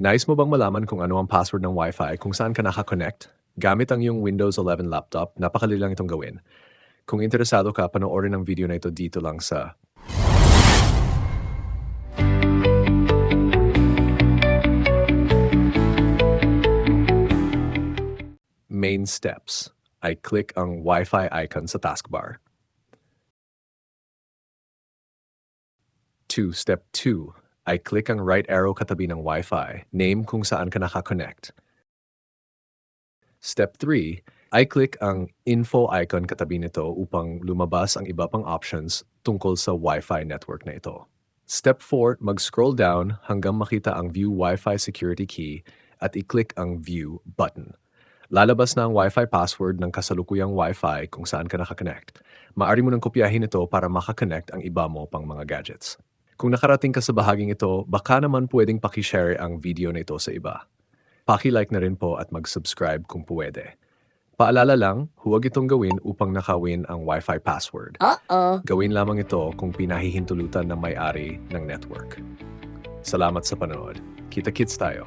Nais mo bang malaman kung ano ang password ng Wi-Fi kung saan ka nakakonect? Gamit ang iyong Windows 11 laptop, napakali lang itong gawin. Kung interesado ka, panoorin ang video na ito dito lang sa Main Steps. I click ang Wi-Fi icon sa taskbar. 2. Step 2. I click ang right arrow katabi ng Wi-Fi, name kung saan ka nakakonect. Step 3. I click ang info icon katabi nito upang lumabas ang iba pang options tungkol sa Wi-Fi network na ito. Step 4. Mag-scroll down hanggang makita ang View Wi-Fi Security Key at i-click ang View button. Lalabas na ang Wi-Fi password ng kasalukuyang Wi-Fi kung saan ka nakakonect. Maari mo nang kopyahin ito para makakonect ang iba mo pang mga gadgets. Kung nakarating ka sa bahaging ito, baka naman pwedeng pakishare ang video na ito sa iba. Paki-like na rin po at mag-subscribe kung pwede. Paalala lang, huwag itong gawin upang nakawin ang Wi-Fi password. Uh-oh. Gawin lamang ito kung pinahihintulutan ng may-ari ng network. Salamat sa panood. Kita-kits tayo.